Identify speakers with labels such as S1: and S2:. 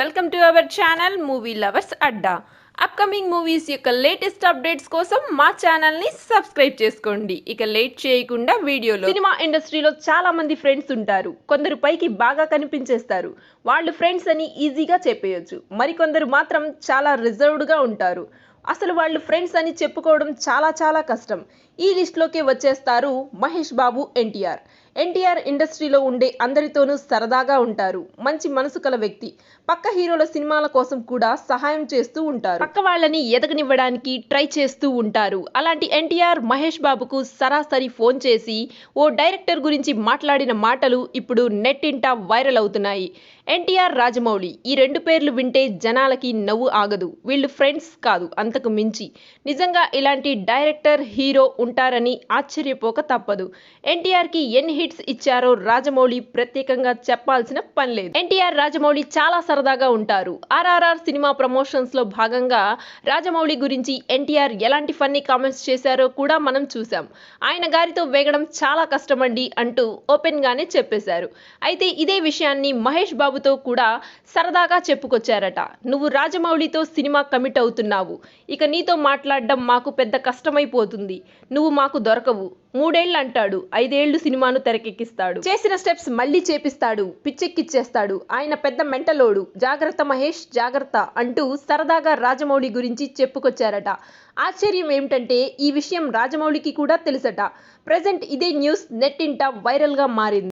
S1: Welcome to our channel movie lovers Adda upcoming movies యొక్క latest updates కోసం మా ఛానల్ని సబ్స్క్రైబ్ చేసుకోండి. ఇక లేట్ చేయకుండా వీడియోలో సినిమా ఇండస్ట్రీలో చాలా మంది ఫ్రెండ్స్ ఉంటారు. కొందరు పైకి బాగా కనిపించేస్తారు. వాళ్ళు ఫ్రెండ్స్ అని ఈజీగా చెప్పేయొచ్చు. మరికొందరు మాత్రం చాలా రిజర్వ్డ్గా ఉంటారు. అసలు వాళ్ళు ఫ్రెండ్స్ అని చెప్పుకోవడం చాలా చాలా కష్టం. ఈ లిస్ట్లోకి వచ్చేస్తారు మహేష్ బాబు ఎన్టీఆర్. ఎన్టీఆర్ ఇండస్ట్రీలో ఉండే అందరితోనూ సరదాగా ఉంటారు. మంచి మనసు కల వ్యక్తి. పక్క హీరోల సినిమాల కోసం కూడా సహాయం చేస్తూ ఉంటారు. పక్క వాళ్ళని ఎదగనివ్వడానికి ట్రై చేస్తూ ఉంటారు. అలాంటి ఎన్టీఆర్ మహేష్ బాబుకు సరాసరి ఫోన్ చేసి ఓ డైరెక్టర్ గురించి మాట్లాడిన మాటలు ఇప్పుడు నెట్ వైరల్ అవుతున్నాయి. ఎన్టీఆర్ రాజమౌళి ఈ రెండు పేర్లు వింటే జనాలకి నవ్వు ఆగదు. వీళ్ళు ఫ్రెండ్స్ కాదు అంతకు మించి. నిజంగా ఇలాంటి డైరెక్టర్ హీరో ఉంటారని ఆశ్చర్యపోక తప్పదు. ఎన్టీఆర్కి ఎన్ని హిట్స్ ఇచ్చారో రాజమౌళి ప్రత్యేకంగా చెప్పాల్సిన పని లేదు. ఎన్టీఆర్ రాజమౌళి చాలా సరదాగా ఉంటారు. ఆర్ఆర్ఆర్ సినిమా ప్రమోషన్స్లో భాగంగా రాజమౌళి గురించి ఎన్టీఆర్ ఎలాంటి ఫన్నీ కామెంట్స్ చేశారో కూడా మనం చూసాం ఆయన గారితో వేగడం చాలా కష్టమండి అంటూ ఓపెన్ గానే చెప్పేశారు. అయితే ఇదే విషయాన్ని మహేష్ బాబుతో కూడా సరదాగా చెప్పుకొచ్చారట. నువ్వు రాజమౌళితో సినిమా కమిట్ అవుతున్నావు. ఇక నీతో మాట్లాడడం మాకు పెద్ద కష్టమైపోతుంది. నువ్వు మాకు దొరకవు. మూడేళ్ళు అంటాడు ఐదేళ్ళు సినిమాను తెరకెక్కిస్తాడు. చేసిన స్టెప్స్ మళ్ళీ చేపిస్తాడు. పిచ్చెక్కిచ్చేస్తాడు. ఆయన పెద్ద మెంటలోడు. జాగ్రత్త మహేష్ జాగ్రత్త అంటూ సరదాగా రాజమౌళి గురించి చెప్పుకొచ్చారట. ఆశ్చర్యం ఏమిటంటే ఈ విషయం రాజమౌళికి కూడా తెలుసట. ప్రజెంట్ ఇదే న్యూస్ నెట్టింట వైరల్గా మారింది.